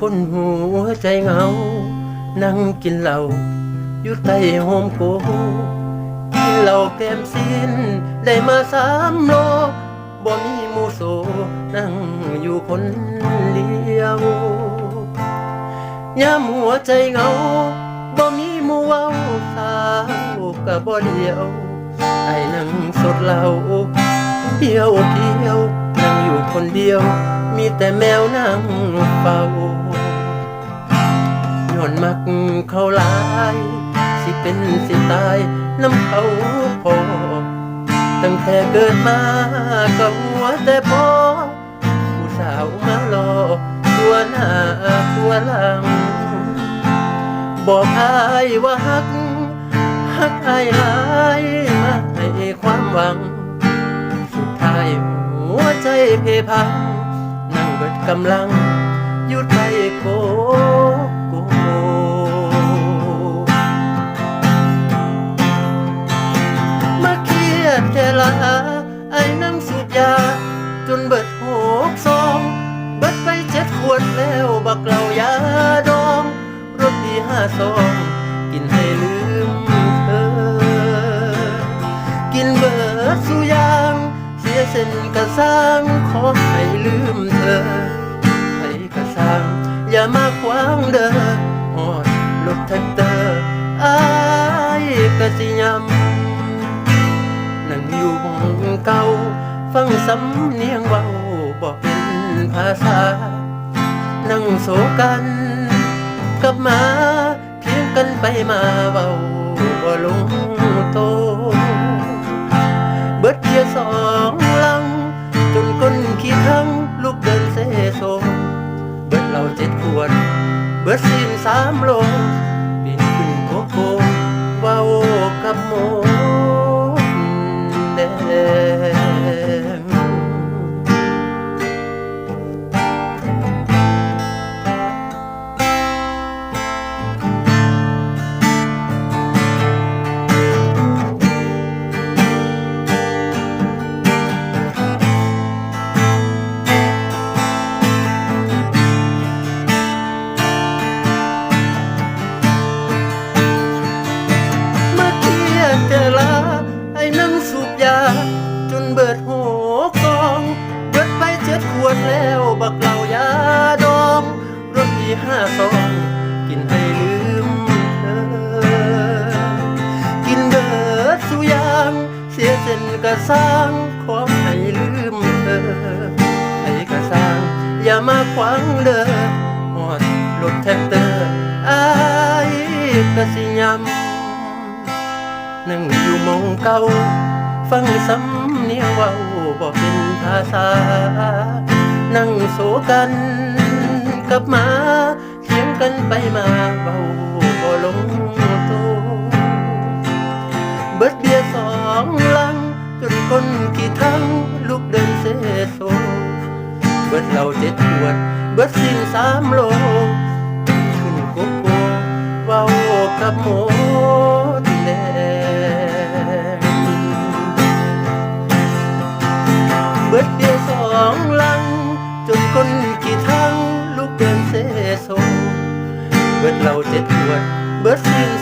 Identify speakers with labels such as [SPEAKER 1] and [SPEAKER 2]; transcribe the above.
[SPEAKER 1] คนหัวใจเหงา นั่งกินเหล้าอยู่ใต้โฮมโกกินเหล้าแก้มสิ้น ได้มาสามโลบ่มีมูโซนั่งอยู่คนเดียวยามหัวใจเหงาบ่มีมูเว้าสาวก็บ่เดียวไอ้นั่งสดเหล้าเที่ยวเที่ยวนั่งอยู่คนเดียว มีแต่แมวนั่งเฝ้า อนมักเขาลาย สิเป็นสิตายน้ำเขาพอ ตั้งแต่เกิดมาก็หัวแต่พอ ผู้สาวมารอตัวหน้าตัวหลัง บอกอายว่าฮักฮักอายหลายมาให้ความหวัง สุดท้ายหัวใจเพพังนั่งเบิดกำลังหยุดไปโกโก มาเครียดแค่ลาไอ้นั่งสูบยา จนเบิดหกซอง เบิดไปเจ็ดขวดแล้วบักเหล่ายาดองรถดีห้าซอง กินให้ลืมเธอ กินเบิดสุยาง เสียเส้นกระสร้างขอให้ลืมเธอให้กระสร้างอย่ามาขวางเด้อ ท็กเตอร์อายกะสิยำนั่งอยู่หมองเก่า ฟังสำเนียงเว้าบอกเป็นภาษา นั่งโศกันกับมาเพียงกันไปมาเว้าบ่ลงโต เบิดเบียสองลัง จนก้นขี้ทั้งลูกเดินเซโซเบิดเหล้าเจ็ดขวด เบิดสิ้นสามโลปี กั วดแล้วบักเหล่ายาดองรถดีห้าซองกินให้ลืมเธอ กินเบิดสุยางเสียเส้นกระสร้างขอให้ลืมเธอให้กระสร้าง อย่ามาขวางเด้อหอดรถแท็กเตอร์อายกระสิยำนั่งอยู่มองเก่า ฟังสำเนียงว้าบอกเป็นภาษา นั่งโศกันกับมาเถียงกันไปมาเบาบ่ลงโตวเบิดเบียสองลัง จนคนกี่ทั้งลูกเดินเซโซเบิดเหล้าเจ็ดขวด เบิดสิ้นสามโล ขึ้นโกโก้เว้ากับโม ลูก